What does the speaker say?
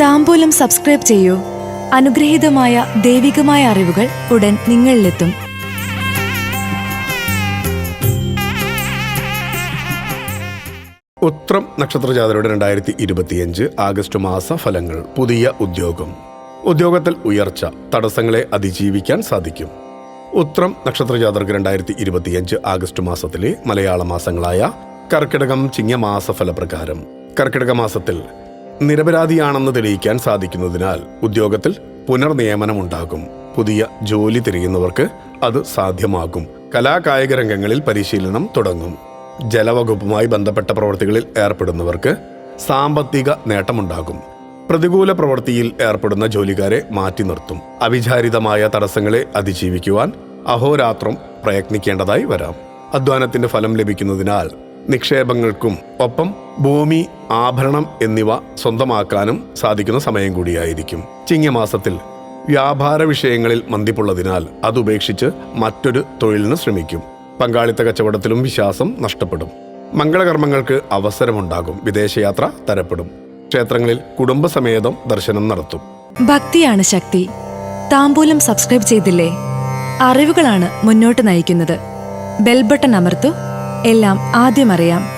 താമ്പൂലം subscribe ചെയ്യൂ. അനുഗ്രഹീതമായ ദൈവികമായ അറിവുകൾ ഉടൻ നിങ്ങളിലെത്തും. ഉത്രം നക്ഷത്രജാതരുടെ രണ്ടായിരത്തി ഇരുപത്തിയഞ്ച് ആഗസ്റ്റ് മാസ ഫലങ്ങൾ പുതിയ ഉദ്യോഗം. ഉദ്യോഗത്തിൽ ഉയർച്ച തടസ്സങ്ങളെ അതിജീവിക്കാൻ സാധിക്കും. ഉത്രം നക്ഷത്രജാതർക്ക് രണ്ടായിരത്തി ഇരുപത്തിയഞ്ച് ആഗസ്റ്റ് മാസത്തിലെ മലയാള മാസങ്ങളായ കർക്കിടകം ചിങ്ങമാസ ഫലപ്രകാരം കർക്കിടക മാസത്തിൽ നിരപരാധിയാണെന്ന് തെളിയിക്കാൻ സാധിക്കുന്നതിനാൽ ഉദ്യോഗത്തിൽ പുനർനിയമനമുണ്ടാകും. പുതിയ ജോലി തിരയുന്നവർക്ക് അത് സാധ്യമാകും. കലാകായിക രംഗങ്ങളിൽ പരിശീലനം തുടങ്ങും. ജലവകുപ്പുമായി ബന്ധപ്പെട്ട പ്രവൃത്തികളിൽ ഏർപ്പെടുന്നവർക്ക് സാമ്പത്തിക നേട്ടമുണ്ടാകും. പ്രതികൂല പ്രവൃത്തിയിൽ ഏർപ്പെടുന്ന ജോലിക്കാരെ മാറ്റി നിർത്തും. അവിചാരിതമായ തടസ്സങ്ങളെ അതിജീവിക്കുവാൻ അഹോരാത്രം പ്രയത്നിക്കേണ്ടതായി വരാം. അധ്വാനത്തിന്റെ ഫലം ലഭിക്കുന്നതിനാൽ നിക്ഷേപങ്ങൾക്കും ഒപ്പം ഭൂമി ആഭരണം എന്നിവ സ്വന്തമാക്കാനും സാധിക്കുന്ന സമയം കൂടിയായിരിക്കും. ചിങ്ങമാസത്തിൽ വ്യാപാര വിഷയങ്ങളിൽ മന്ദിപ്പുള്ളതിനാൽ അതുപേക്ഷിച്ച് മറ്റൊരു തൊഴിലിന് ശ്രമിക്കും. പങ്കാളിത്ത കച്ചവടത്തിലും വിശ്വാസം നഷ്ടപ്പെടും. മംഗളകർമ്മങ്ങൾക്ക് അവസരമുണ്ടാകും. വിദേശയാത്ര തരപ്പെടും. ക്ഷേത്രങ്ങളിൽ കുടുംബസമേതം ദർശനം നടത്തും. ഭക്തിയാണ് ശക്തി. താമ്പൂലം സബ്സ്ക്രൈബ് ചെയ്തില്ലേ? അറിവുകളാണ് മുന്നോട്ട് നയിക്കുന്നത്. ബെൽബട്ടൺ അമർത്തു. എല്ലാം ആദ്യം അറിയാം.